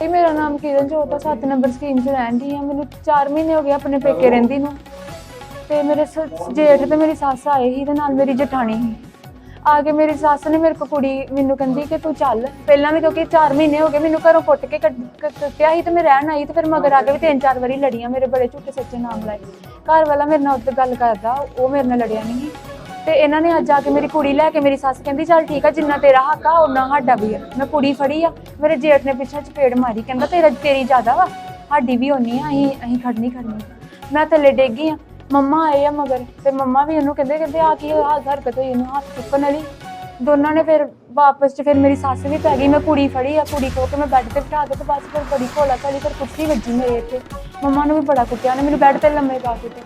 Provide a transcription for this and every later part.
ਤੇ ਮੇਰਾ ਨਾਮ ਕਿਰਨ ਜੋਤ ਆ 7 ਨੰਬਰ ਸਕੀਮ 'ਚ ਰਹਿੰਦੀ ਆ। ਮੈਨੂੰ 4 ਮਹੀਨੇ ਹੋ ਗਏ ਆਪਣੇ ਪੇਕੇ ਰਹਿੰਦੀ ਨੂੰ। ਤੇ ਮੇਰੇ ਸ- ਜੇਠ ਤੇ ਮੇਰੀ ਸੱਸ ਆਏ ਸੀ ਤੇ ਨਾਲ ਮੇਰੀ ਜਠਾਣੀ ਸੀ। ਆ ਕੇ ਮੇਰੀ ਸੱਸ ਨੇ ਮੇਰੇ ਕੋ ਕੁੜੀ ਮੈਨੂੰ ਕਹਿੰਦੀ ਕਿ ਤੂੰ ਚੱਲ। ਪਹਿਲਾਂ ਵੀ ਕਿਉਂਕਿ 4 ਮਹੀਨੇ ਹੋ ਗਏ ਮੈਨੂੰ ਘਰੋਂ ਕੁੱਟ ਕੇ ਕੱਢ- ਕ- ਕੱਟਿਆ ਸੀ ਤੇ ਮੈਂ ਰਹਿਣ ਆਈ ਤੇ ਫਿਰ ਮਗਰ ਆ ਕੇ ਵੀ ਤਿੰਨ ਚਾਰ ਵਾਰੀ ਲੜੀਆਂ। ਮੇਰੇ ਬੜੇ ਝੂਠੇ ਸੱਚੇ ਨਾਮ ਲਾਏ। ਘਰ ਵਾਲਾ ਮੇਰੇ ਨਾਲ ਉੱਤੇ ਗੱਲ ਕਰਦਾ ਉਹ ਮੇਰੇ ਨਾਲ ਲੜਿਆ ਨਹੀਂ ਸੀ। ਤੇ ਇਹਨਾਂ ਨੇ ਅੱਜ ਆ ਕੇ ਮੇਰੀ ਕੁੜੀ ਲੈ ਕੇ ਮੇਰੀ ਸੱਸ ਕਹਿੰਦੀ, ਚੱਲ ਠੀਕ ਆ, ਜਿੰਨਾ ਤੇਰਾ ਹੱਕ ਆ ਉਨਾ ਸਾਡਾ ਵੀ ਆ। ਮੈਂ ਕੁੜੀ ਫੜੀ ਆ, ਮੇਰੇ ਜੇਠ ਨੇ ਪਿੱਛੇ ਚਪੇੜ ਮਾਰੀ, ਕਹਿੰਦਾ ਤੇਰਾ, ਤੇਰੀ ਜ਼ਿਆਦਾ ਵਾ, ਸਾਡੀ ਵੀ ਹੋਣੀ ਆ, ਅਸੀਂ ਅਸੀਂ ਖੜਨੀ ਖੜਨੀ ਮੈਂ ਥੱਲੇ ਡਿੱਗ ਗਈ ਆ, ਮੰਮਾ ਆਏ ਆ ਮਗਰ, ਤੇ ਮੰਮਾ ਵੀ ਇਹਨੂੰ ਕਹਿੰਦੇ ਕਹਿੰਦੇ ਆ ਕੀ ਆ ਹਰਕਤ ਹੋਈ ਇਹਨੂੰ ਹੱਥ ਚੁੱਕਣ ਵਾਲੀ। ਦੋਨਾਂ ਨੇ ਫਿਰ ਵਾਪਸ ਚ ਫਿਰ ਮੇਰੀ ਸੱਸ ਵੀ ਪੈ ਗਈ, ਮੈਂ ਕੁੜੀ ਫੜੀ ਆ, ਕੁੜੀ ਖੋ ਕੇ ਮੈਂ ਬੈੱਡ ਤੇ ਬਿਠਾ ਕੇ ਤੇ ਬਸ ਫਿਰ ਬੜੀ ਭੋਲਾ ਚਾਲੀ ਫਿਰ ਕੁੱਤੀ ਵੱਜੀ ਮੇਰੇ ਇੱਥੇ। ਮੰਮਾ ਨੂੰ ਵੀ ਬੜਾ ਕੁੱਟਿਆ ਨੇ ਮੈਨੂੰ ਬੈੱਡ ਤੇ ਲੰਮੇ ਪਾ ਕੇ ਤੇ।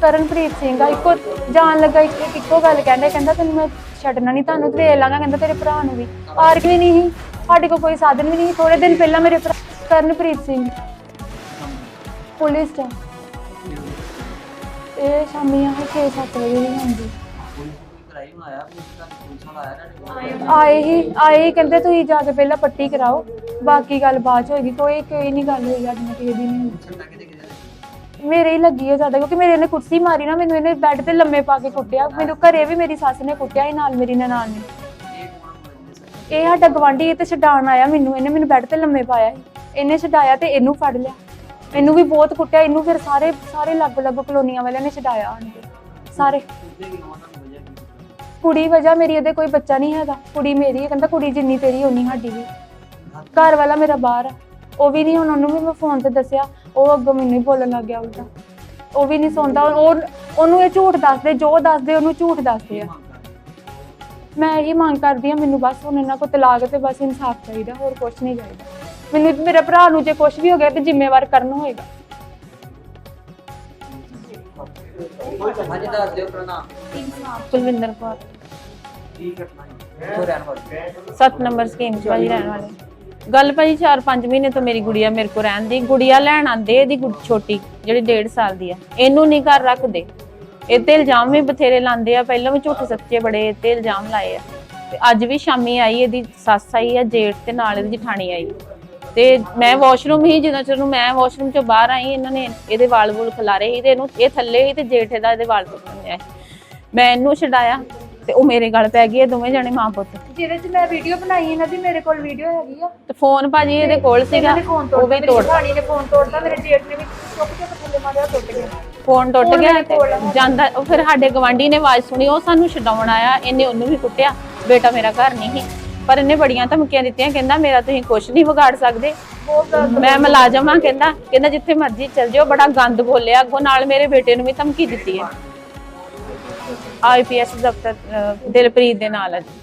ਕਰਨਪ੍ਰੀਤ ਸਿੰਘ ਆ, ਇੱਕੋ ਜਾਣ ਲੱਗਾ, ਇੱਕ ਇੱਕੋ ਗੱਲ ਕਹਿੰਦੇ, ਕਹਿੰਦਾ ਤੈਨੂੰ ਮੈਂ ਛੱਡਣਾ ਨਹੀਂ ਤੁਹਾਨੂੰ ਤੇ ਵੇਖ ਲਾਂਗਾ, ਕਹਿੰਦਾ ਤੇਰੇ ਭਰਾ ਨੂੰ ਵੀ। ਆਰਕ ਵੀ ਨਹੀਂ ਸੀ, ਸਾਡੇ ਕੋਲ ਕੋਈ ਸਾਧਨ ਵੀ ਨਹੀਂ ਸੀ ਥੋੜੇ ਦਿਨ ਪਹਿਲਾਂ ਮੇਰੇ ਭਰਾ ਕਰਨਪ੍ਰੀਤ ਸਿੰਘ ਪੁਲਿਸ ਚ ਇਹ ਸ਼ਾਮੀ ਆ 6-7 ਵਜੇ ਦੀ ਹੁੰਦੀ ਆਏ ਹੀ ਆਏ ਹੀ ਕਹਿੰਦੇ ਤੁਸੀਂ ਜਾ ਕੇ ਪਹਿਲਾਂ ਪੱਟੀ ਕਰਾਓ, ਬਾਕੀ ਗੱਲ ਬਾਅਦ ਚ ਹੋਏਗੀ, ਕੋਈ ਕੋਈ ਨਹੀਂ ਗੱਲ ਹੋਈ ਅੱਜ ਮੈਂ ਕਿਸੇ ਦੀ ਨਹੀਂ ਹੋਈ ਮੇਰੇ ਹੀ ਲੱਗੀ ਹੈ ਜ਼ਿਆਦਾ ਕਿਉਂਕਿ ਮੇਰੇ ਨੇ ਕੁਰਸੀ ਮਾਰੀ ਨਾ ਮੈਨੂੰ ਇਹਨੇ ਬੈੱਡ ਤੇ ਲੰਮੇ ਪਾ ਕੇ ਕੁੱਟਿਆ। ਮੈਨੂੰ ਘਰੇ ਵੀ ਮੇਰੀ ਸੱਸ ਨੇ ਕੁੱਟਿਆ ਸੀ ਨਾਲ ਮੇਰੀ ਨਨਾਣ ਨੇ। ਇਹ ਸਾਡਾ ਗਵਾਂਢੀ ਇਹ ਤੇ ਛਡਾਣ ਆਇਆ ਮੈਨੂੰ ਇਹਨੇ ਮੈਨੂੰ ਬੈੱਡ ਤੇ ਲੰਮੇ ਪਾਇਆ ਸੀ। ਇਹਨੇ ਛਡਾਇਆ ਤੇ ਇਹਨੂੰ ਫੜ ਲਿਆ। ਇਹਨੂੰ ਵੀ ਬਹੁਤ ਕੁੱਟਿਆ ਇਹਨੂੰ ਫਿਰ ਸਾਰੇ ਸਾਰੇ ਲੱਗ ਲੱਗ ਕਲੋਨੀਆਂ ਵਾਲਿਆਂ ਨੇ ਛਡਾਇਆ ਆਣ ਕੇ। ਸਾਰੇ। ਕੁੜੀ ਵਜ੍ਹਾ ਮੇਰੀ ਉਹਦੇ ਕੋਈ ਬੱਚਾ ਨਹੀਂ ਹੈਗਾ। ਕੁੜੀ ਮੇਰੀ ਹੈ ਕਹਿੰਦਾ ਕੁੜੀ ਜਿੰਨੀ ਤੇਰੀ ਉਨੀ ਸਾਡੀ ਵੀ। ਘਰ ਵਾਲਾ ਮੇਰਾ ਬਾਹਰ ਆ। ਉਹ ਵੀ ਨਹੀਂ ਹੁਣ ਉਹਨੂੰ ਵੀ ਮੈਂ ਫੋਨ ਤੇ ਦੱਸਿਆ। ਉਹ ਅੱਗੋਂ ਮੈਨੂੰ ਹੀ ਬੋਲਣ ਲੱਗ ਗਿਆ ਉਲਟਾ। ਉਹ ਵੀ ਨਹੀਂ ਸੁਣਦਾ। ਉਹ ਉਹਨੂੰ ਇਹ ਝੂਠ ਦੱਸਦੇ ਜੋ ਦੱਸਦੇ ਉਹਨੂੰ ਝੂਠ ਦੱਸਦੇ ਆ। ਮੈਂ ਇਹੀ ਮੰਗ ਕਰਦੀ ਆ ਮੈਨੂੰ ਬਸ ਹੁਣ ਇਹਨਾਂ ਕੋ ਤਲਾਕ ਤੇ ਬਸ ਇਨਸਾਫ ਚਾਹੀਦਾ ਹੋਰ ਕੁਝ ਨਹੀਂ ਚਾਹੀਦਾ। ਮੈਨੂੰ ਮੇਰੇ ਭਰਾ ਨੂੰ ਜੇ ਕੁਝ ਵੀ ਹੋ ਗਿਆ ਤੇ ਜ਼ਿੰਮੇਵਾਰ ਕਰਨ ਹੋਏਗਾ। ਹਾਂਜੀ ਦੱਸ ਦਿਓ ਕੁਲਵਿੰਦਰ ਕੌਰ। ਕੀ ਘਟਨਾ ਹੈ? ਕਿੱਥੋਂ ਰਹਿਣ ਵਾਲੇ। 7 ਨੰਬਰ ਸਕੀਮ ਚ ਰਹਿਣ ਵਾਲੇ। ਗੱਲ ਭਾਜੀ 4-5 ਮਹੀਨੇ ਤੋਂ ਮੇਰੀ ਗੁੜੀਆ ਮੇਰੇ ਕੋਲ ਰਹਿਣ ਦੀ, ਗੁੜੀਆ ਲੈਣ ਆਂਦੇ ਇਹਦੀ ਗੁ- ਛੋਟੀ, ਜਿਹੜੀ 1.5 ਸਾਲ ਦੀ ਆ। ਇਹਨੂੰ ਨਹੀਂ ਘਰ ਰੱਖਦੇ। ਇਹ ਤੇ ਇਲਜ਼ਾਮ ਵੀ ਬਥੇਰੇ ਲਾਉਂਦੇ ਆ, ਪਹਿਲਾਂ ਵੀ ਝੂਠੇ ਸੱਚੇ ਬੜੇ ਤੇ ਇਲਜ਼ਾਮ ਲਾਏ ਆ। ਤੇ ਅੱਜ ਵੀ ਸ਼ਾਮੀ ਆਈ, ਇਹਦੀ ਸੱਸ ਆਈ ਆ, ਜੇਠ ਤੇ ਨਾਲ ਇਹਦੀ ਜਠਾਣੀ ਆਈ। ਤੇ ਮੈਂ ਵਾਸ਼ਰੂਮ ਹੀ ਜਦੋਂ ਚਲੋ ਮੈਂ ਵਾਸ਼ਰੂਮ ਚੋਂ ਬਾਹਰ ਆਈ, ਇਹਨਾਂ ਨੇ ਇਹਦੇ ਵਾਲ ਵੂਲ ਖਿਲਾਰੇ ਸੀ ਤੇ ਇਹਨੂੰ, ਇਹ ਥੱਲੇ ਸੀ ਤੇ ਜੇਠ ਇਹਦਾ ਇਹਦੇ ਵਾਲ ਟੁੱਟਣ ਆਏ ਮੈਂ ਇਹਨੂੰ ਛਡਾਇਆ। ਤੇ ਉਹ ਮੇਰੇ ਗਲ ਪੈ ਗਈ ਇਹ ਦੋਵੇਂ ਜਣੇ ਮਾਂ ਪੁੱਤ। ਜਿਹਦੇ 'ਚ ਮੈਂ ਵੀਡੀਓ ਬਣਾਈ ਇਹਨਾਂ ਦੀ ਮੇਰੇ ਕੋਲ ਵੀਡੀਓ ਹੈਗੀ ਆ। ਤੇ ਫੋਨ ਭਾਜੀ ਇਹਦੇ ਕੋਲ ਸੀਗਾ ਉਹ ਵੀ ਤੋੜ ਜਠਾਣੀ ਨੇ ਫੋਨ ਤੋੜਤਾ ਮੇਰੇ ਜੇਠ ਨੇ ਵੀ ਚੁੱਕ ਚੁੱਕ ਥੱਲੇ ਮਾਰਿਆ ਟੁੱਟ ਗਿਆ। ਫੋਨ ਟੁੱਟ ਗਿਆ ਤੇ। ਜਾਂਦਾ ਉਹ ਫਿਰ ਸਾਡੇ ਗਵਾਂਢੀ ਨੇ ਆਵਾਜ਼ ਸੁਣੀ ਉਹ ਸਾਨੂੰ ਛਡਾਉਣ ਆਇਆ ਇਹਨੇ ਉਹਨੂੰ ਵੀ ਕੁੱਟਿਆ ਬੇਟਾ ਮੇਰਾ ਘਰ ਨਹੀਂ ਸੀ। ਪਰ ਇਹਨੇ ਬੜੀਆਂ ਧਮਕੀਆਂ ਦਿੱਤੀਆਂ ਕਹਿੰਦਾ ਮੇਰਾ ਤੁਸੀਂ ਕੁਝ ਨਹੀਂ ਵਿਗਾੜ ਸਕਦੇ। ਮੈਂ ਮੁਲਾਜ਼ਮ ਆ ਕਹਿੰਦਾ ਕਹਿੰਦਾ ਜਿੱਥੇ ਮਰਜ਼ੀ ਚੱਲ ਜਿਓ ਬੜਾ ਗੰਦ ਬੋਲਿਆ ਅੱਗੋਂ ਨਾਲ ਮੇਰੇ ਬੇਟੇ ਨੂੰ ਵੀ ਧਮਕੀ ਦਿੱਤੀ ਹੈ। ਆਈਪੀਐਸ ਦਫਤਰ ਅਹ, ਦਿਲਪ੍ਰੀਤ ਦੇ ਨਾਲ ਹੈ ਜੀ।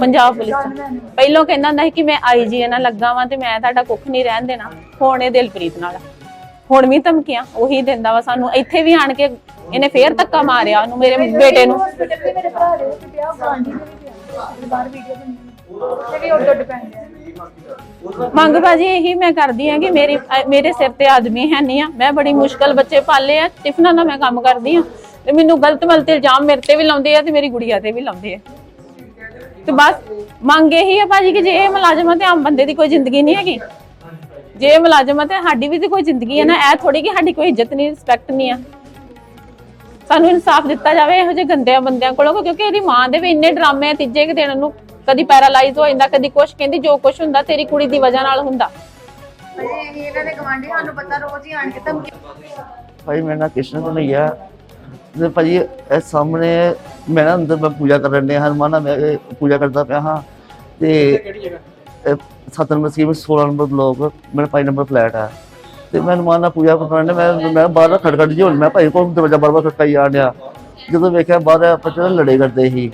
ਪੰਜਾਬ ਪੁਲਿਸ ਚ ਕਹਿੰਦਾ ਹੁੰਦਾ ਸੀ ਕਿ ਮੈਂ ਆਈਜੀ ਨਾਲ ਲੱਗਾ ਵਾਂ ਤੇ ਮੈਂ ਤੁਹਾਡਾ ਕੁੱਖ ਨਹੀਂ ਰਹਿਣ ਦੇਣਾ। ਹੁਣ ਇਹ ਦਿਲਪ੍ਰੀਤ ਨਾਲ ਹੁਣ ਵੀ ਧਮਕੀਆਂ ਉਹੀ ਦਿੰਦਾ ਵਾ ਸਾਨੂੰ। ਇੱਥੇ ਵੀ ਆਣ ਕੇ ਇਹਨੇ ਫੇਰ ਧੱਕਾ ਮਾਰਿਆ ਉਹਨੂੰ ਮੇਰੇ ਬੇਟੇ ਨੂੰ। ਮੇਰੇ ਭਰਾ ਦੇ ਵਿੱਚ ਗਾਂਧੀ ਦੇ ਵੀ ਬਾਹਰ ਵੀਡੀਓ ਬਣੀ ਤੇ ਵੀ ਉੱਡ ਉੱਡ ਪੈਂਦੇ ਮੰਗ ਬਾਜੀ ਇਹੀ ਮੈਂ ਕਰਦੀ ਆ ਕਿ ਮੇਰੀ ਮੇਰੇ ਸਿਰ ਤੇ ਆਦਮੀ ਹੈ ਨਹੀਂ ਆ। ਮੈਂ ਬੜੀ ਮੁਸ਼ਕਲ ਬੱਚੇ ਪਾਲੇ ਆ। ਟਿਫਨਾਂ ਦਾ ਮੈਂ ਕੰਮ ਕਰਦੀ ਆ। ਤੇ ਮੈਨੂੰ ਗਲਤ ਮਲਤ ਇਲਜ਼ਾਮ ਮੇਰੇ ਤੇ ਵੀ ਲਾਉਂਦੇ ਆ ਤੇ ਮੇਰੀ ਗੁੜੀਆ ਤੇ ਵੀ ਲਾਉਂਦੇ ਆ। ਤੇ ਬਸ ਮੰਗ ਇਹੀ ਆ ਭਾਜੀ ਕਿ ਜੇ ਇਹ ਮੁਲਾਜ਼ਮ ਆ ਤੇ ਆਮ ਬੰਦੇ ਦੀ ਕੋਈ ਜ਼ਿੰਦਗੀ ਨਹੀਂ ਹੈਗੀ। ਜੇ ਇਹ ਮੁਲਾਜ਼ਮ ਆ ਤੇ ਸਾਡੀ ਵੀ ਤੇ ਕੋਈ ਜ਼ਿੰਦਗੀ ਹੈ ਨਾ ਇਹ ਥੋੜੀ ਕਿ ਸਾਡੀ ਕੋਈ ਇੱਜ਼ਤ ਨਹੀਂ ਰਿਸਪੈਕਟ ਨਹੀਂ ਆ। ਸਾਨੂੰ ਇਨਸਾਫ ਦਿੱਤਾ ਜਾਵੇ ਇਹੋ ਜਿਹੇ ਗੰਦਿਆਂ ਬੰਦਿਆਂ ਕੋਲੋਂ ਕਿਉਂਕਿ ਇਹਦੀ ਮਾਂ ਦੇ ਵੀ ਇੰਨੇ ਡਰਾਮੇ ਆ ਤੀਜੇ ਕੁ ਦਿਨ ਨੂੰ ਕਦੀ ਪੈਰਾਲਾਈਜ਼ ਹੋ ਜਾਂਦਾ ਕਦੀ ਕੁਛ ਕਹਿੰਦੀ ਜੋ ਕੁਛ ਹੁੰਦਾ ਤੇਰੀ ਕੁੜੀ ਦੀ ਵਜ੍ਹਾ ਨਾਲ ਹੁੰਦਾ। ਇਹ ਇਹਨਾਂ ਦੇ ਗਵਾਂਢੀ ਸਾਨੂੰ ਪਤਾ ਰੋਜ਼ ਹੀ ਆਣ ਕੇ ਧਮਕੀ ਭਾਈ ਮੇਰਾ ਨਾਮ ਕ੍ਰਿਸ਼ਨ ਕਨਈਆ ਤੇ ਭਾਜੀ ਇਹ ਸਾਹਮਣੇ ਮੈਂ ਨਾ ਅੰਦਰ ਮੈਂ ਪੂਜਾ ਕਰਨ ਡਿਆ ਹਨੂੰਮਾਨ ਮੈਂ ਇਹ ਪੂਜਾ ਕਰਦਾ ਪਿਆ ਹਾਂ। ਤੇ ਕਿਹੜੀ ਜਗ੍ਹਾ? ਇਹ ਸੱਤ ਨੰਬਰ ਸਕੀਮ 16 ਨੰਬਰ ਬਲੋਕ ਮੇਰਾ 5 ਨੰਬਰ ਫਲੈਟ ਹੈ ਤੇ ਮੈਂ ਹਨੂੰਮਾਨ ਨਾਲ ਪੂਜਾ ਕਰਨ ਡਿਆ ਮੈਂ ਮੈਂ ਬਾਹਰ ਦਾ ਖੜਖੜ ਜੀ ਹੁਣ ਮੈਂ ਭਾਈ ਕੋਲ ਦਰਵਾਜ਼ਾ ਬਾਰ ਬਾਰ ਖੜਕਾਈ ਆ ਡਿਆ। ਜਦੋਂ ਵੇਖਿਆ ਬਾਹਰ ਆਪਾਂ ਚ ਲੜੇ ਕਰਦੇ ਸੀ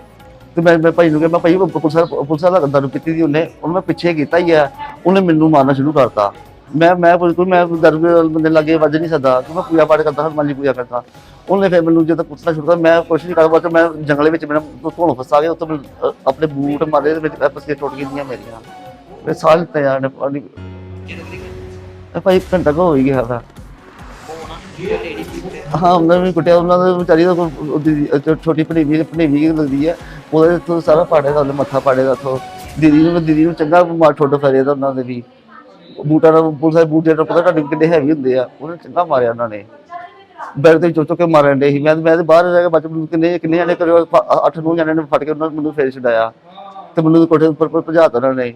ਤੇ ਮੈਂ ਮੈਂ ਭਾਈ ਨੂੰ ਕਿਹਾ ਮੈਂ ਭਾਈ ਪੁਲਿਸ ਪੁਲਿਸ ਦਾ ਗੰਦਾ ਨੂੰ ਕੀਤੀ ਦੀ ਉਹਨੇ ਉਹਨੂੰ ਮੈਂ ਪਿੱਛੇ ਕੀਤਾ ਹੀ ਆ ਉਹਨੇ ਮੈਨੂੰ ਮਾਰਨਾ ਸ਼ੁਰੂ ਕਰਤਾ। ਮੈਂ ਮੈਂ ਕੋਈ ਕੋਈ ਮੈਂ ਦਰ ਬੰਦੇ ਲਾਗੇ ਵੱਜ ਨਹੀਂ ਸਕਦਾ ਕਿ ਮੈਂ ਪੂਜਾ ਪਾਠ ਕਰਦਾ ਹਨੂੰਮਾਨ ਜੀ ਪੂਜਾ ਕਰਦਾ। ਉਹਨੇ ਫਿਰ ਮੈਨੂੰ ਜਦੋਂ ਪੁੱਛਣਾ ਸ਼ੁਰੂ ਕਰ ਮੈਂ ਕੁਛ ਨਹੀਂ ਕਰਦਾ ਮੈਂ ਜੰਗਲੇ ਵਿੱਚ ਮੇਰਾ ਧੋਣ ਫਸਾ ਗਿਆ ਉੱਥੇ ਮੈਨੂੰ, ਆਪਣੇ ਬੂਟ ਮਾਰੇ ਦੇ ਵਿੱਚ ਪਸਕੇ ਟੁੱਟ ਗਈਆਂ ਮੇਰੀਆਂ। ਮੈਂ ਸਾਲ ਤਿਆਰ ਨੇ ਪਾਣੀ। ਭਾਈ ਇੱਕ ਘੰਟਾ ਕੁ ਹੋ ਗਿਆ ਦਾ ਹਾਂ ਉਹਨਾਂ ਨੇ ਕੁੱਟਿਆ ਉਹਨਾਂ ਦੇ ਵਿਚਾਰੀ ਦਾ ਛੋਟੀ ਭਣੇਵੀ ਭਣੇਵੀ ਲੱਗਦੀ ਹੈ ਉਹਦੇ ਤੋਂ ਸਾਰਾ ਪਾੜੇ ਦਾ ਮੱਥਾ ਪਾੜੇ ਦਾ ਤੋਂ ਦੀਦੀ ਨੂੰ ਦੀਦੀ ਨੂੰ ਚੰਗਾ ਮਾਰ ਠੋਡ ਫਰੇ ਦਾ ਉਹਨਾਂ ਦੇ ਵੀ। ਬੂਟਾਂ ਦਾ ਪੁਲਿਸ ਦੇ ਬੂਟੇ ਦਾ ਪਤਾ ਤੁਹਾਡੇ ਕਿੰਨੇ ਹੈਵੀ ਹੁੰਦੇ ਆ। ਉਹਨੇ ਚੰਗਾ ਮਾਰਿਆ ਉਹਨਾਂ ਨੇ। ਬੈਗ ਤੇ ਚੁੱਕ ਚੁੱਕ ਕੇ ਮਾਰਨ ਦੇ ਸੀ। ਮੈਂ ਮੈਂ ਤੇ ਬਾਹਰ ਰਹਿ ਕੇ ਬਚ ਕਿੰਨੇ ਕਿੰਨੇ ਜਾਣੇ ਕਰਿਓ, ਅੱਠ ਨੌ ਜਣਿਆਂ ਨੇ ਫੜ ਕੇ ਉਹਨਾਂ ਨੇ ਮੈਨੂੰ ਫੇਰ ਛਡਾਇਆ। ਤੇ ਮੈਨੂੰ ਕੋਠੇ ਉੱਪਰ ਉੱਪਰ ਭਜਾਤਾ ਉਹਨਾਂ ਨੇ।